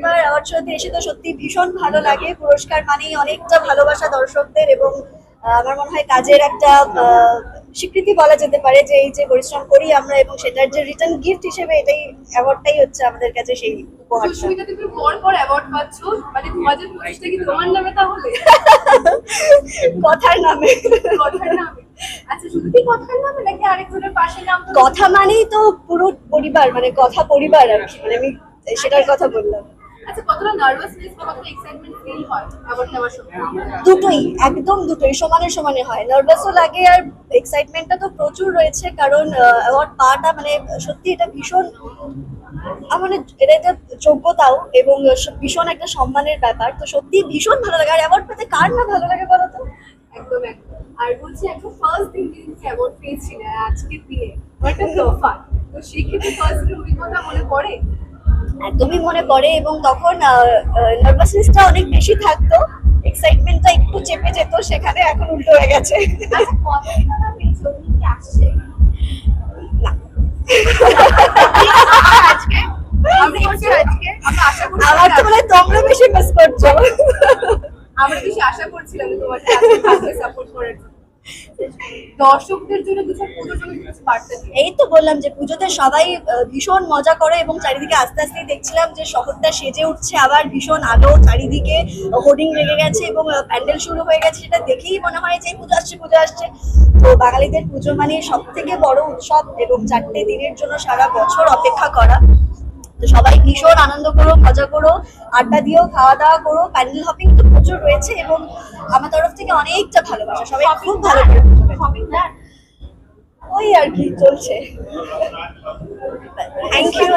প্রতিবার অ্যাওয়ার্ড শোতে এসে তো সত্যি ভীষণ ভালো লাগে। পুরস্কার মানেই অনেকটা ভালোবাসা দর্শকদের এবং আমার মনে হয় কাজের একটা স্বীকৃতি বলা যেতে পারে যে এই যে পরিশ্রম করি আমরা এবং সেটার যে রিটার্ন গিফট হিসেবে এটাই অ্যাওয়ার্ডটাই হচ্ছে আমাদের কাছে সেই সুস্মিতা তুমি পর পর অ্যাওয়ার্ড পাচ্ছ। মানে কি তোমার নামে তাহলে? কথার নামে। কথার নামে। আচ্ছা শুধু কি কথার নামে নাকি আরেকজনের পাশে নাম কথা মানেই তো পুরো পরিবার মানে কথা পরিবার আর কি। মানে আমি সেটার কথা বললাম। আচ্ছা দুটোই একদম দুটোই সমানে সমানে হয়। নার্ভাসও লাগে আর এক্সাইটমেন্টটা তো প্রচুর রয়েছে কারণ অ্যাওয়ার্ড পাওয়াটা মানে সত্যি এটা ভীষণ মানে এটা একটা যোগ্যতাও এবং ভীষণ একটা সম্মানের ব্যাপার। তো সত্যি ভীষণ ভালো লাগে। আর অ্যাওয়ার্ড পেতে কার না ভালো লাগে বলো তো? একদম একদম। আর বলছি একদম ফার্স্ট দিন যেদিন অ্যাওয়ার্ড পেয়েছিলে আজকের দিনে? একটা তোফা তো সেক্ষেত্রে ফার্স্ট দিন অভিজ্ঞতা মনে পড়ে? একদমই মনে পড়ে এবং তখন নার্ভাসনেসটা অনেক বেশি থাকতো। এক্সাইটমেন্টটা একটু চেপে যেত সেখানে এখন উল্টো হয়ে গেছে। আচ্ছা আমরা তো মনে তোমরা বেশি মিস করছ। আমরা বেশি আশা করছিলাম তোমার সাপোর্ট করার। দর্শকদের জন্য এই তো বললাম যে পুজোতে সবাই ভীষণ মজা করে এবং চারিদিকে আস্তে আস্তেই দেখছিলাম যে শহরটা সেজে উঠছে, আবার ভীষণ আলো চারিদিকে হোর্ডিং লেগে গেছে এবং প্যান্ডেল শুরু হয়ে গেছে সেটা দেখেই মনে হয় যে পুজো আসছে পুজো আসছে। তো বাঙালিদের পুজো মানে সব থেকে বড় উৎসব এবং চারটে দিনের জন্য সারা বছর অপেক্ষা করা। তো সবাই ভীষণ আনন্দ করো, মজা করো, আড্ডা দিও, খাওয়া দাওয়া করো, প্যান্ডেল হপিং তো প্রচুর রয়েছে এবং আমার তরফ থেকে অনেকটা ভালোবাসা, সবাই খুব ভালো করে পুজো না ওই আর কি চলছে। Thank you